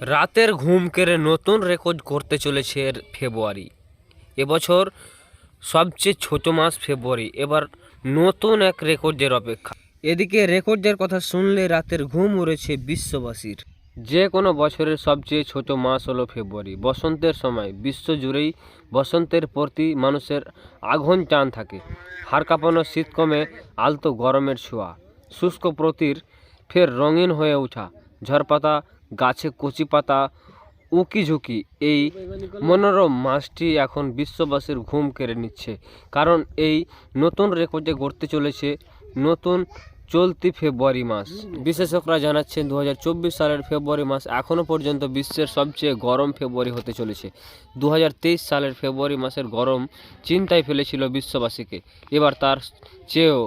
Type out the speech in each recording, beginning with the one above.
রাতের ঘুম কেড়ে নতুন রেকর্ড করতে চলেছে ফেব্রুয়ারি। এবছর সবচেয়ে ছোট মাস ফেব্রুয়ারি। এবার নতুন এক রেকর্ডের অপেক্ষা। এদিকে রেকর্ডের কথা শুনলে রাতের ঘুম উড়েছে বিশ্ববাসীর। যে কোনো বছরের সবচেয়ে ছোট মাস হলো ফেব্রুয়ারি। বসন্তের সময় বিশ্ব জুড়েই বসন্তের প্রতি মানুষের আগুন টান থাকে। হাড় কাঁপানো শীত কমে আলতো গরমের ছোঁয়া। শুষ্ক প্রতির ফের রঙিন হয়ে ওঠা। ঝড়পাতা গাছে কচি পাতা, উকি ঝুঁকি, এই মনোরম মাসটি এখন বিশ্ববাসীর ঘুম কেড়ে নিচ্ছে। কারণ এই নতুন রেকর্ডে গড়তে চলেছে নতুন চলতি ফেব্রুয়ারি মাস। বিশেষজ্ঞরা জানাচ্ছেন দু হাজার চব্বিশ সালের ফেব্রুয়ারি মাস এখনও পর্যন্ত বিশ্বের সবচেয়ে গরম ফেব্রুয়ারি হতে চলেছে। দু হাজার তেইশ সালের ফেব্রুয়ারি মাসের গরম চিন্তায় ফেলেছিল বিশ্ববাসীকে। এবার তার চেয়েও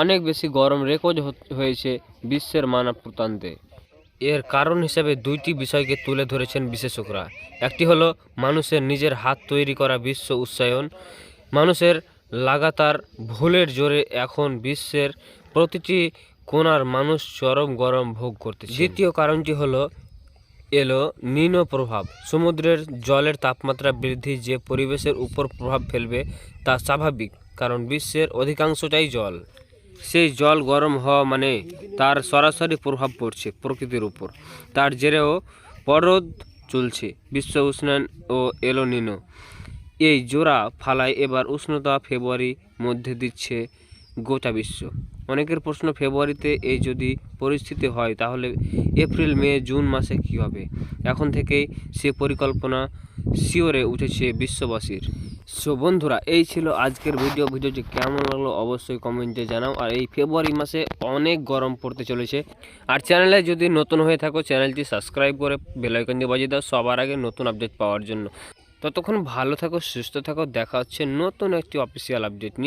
অনেক বেশি গরম রেকর্ড হয়েছে বিশ্বের মানব প্রান্তে এর কারণ হিসেবে দুইটি বিষয়কে তুলে ধরেছেন বিশেষজ্ঞরা একটি হলো মানুষের নিজের হাত তৈরি করা বিশ্ব উচ্চায়ন। মানুষের লাগাতার ভুলের জোরে এখন বিশ্বের প্রতিটি কোনার মানুষ চরম গরম ভোগ করতে দ্বিতীয় কারণটি হলো, এলো নিনো প্রভাব। সমুদ্রের জলের তাপমাত্রা বৃদ্ধি যে পরিবেশের উপর প্রভাব ফেলবে তা স্বাভাবিক, কারণ বিশ্বের অধিকাংশটাই জল। সেই জল গরম হওয়া মানে তার সরাসরি প্রভাব পড়ছে প্রকৃতির উপর। তার জেরেও পরদ চলছে, বিশ্ব উষ্ণায়ন ও এলোনিনো। এই জোড়া ফালায় এবার উষ্ণতা ফেব্রুয়ারি মধ্যে দিচ্ছে গোটা বিশ্ব। অনেকের প্রশ্ন, ফেব্রুয়ারিতে এই যদি পরিস্থিতি হয়, তাহলে এপ্রিল, মে, জুন মাসে কী হবে? এখন থেকেই সে পরিকল্পনা শিওরে উঠেছে বিশ্ববাসীর। সো বন্ধুরা, এই ছিল আজকের ভিডিও। ভিডিওটি কেমন লাগল অবশ্যই কমেন্টে জানাও। আর এই ফেব্রুয়ারি মাসে অনেক গরম পড়তে চলেছে। আর চ্যানেলে যদি নতুন হয়ে থাকো, চ্যানেলটি সাবস্ক্রাইব করে বেলাইকন দিয়ে বাজিয়ে দাও সবার আগে নতুন আপডেট পাওয়ার জন্য। ততক্ষণ ভালো থাকো, সুস্থ থাকো। দেখা হচ্ছে নতুন একটি অফিসিয়াল আপডেট নিয়ে।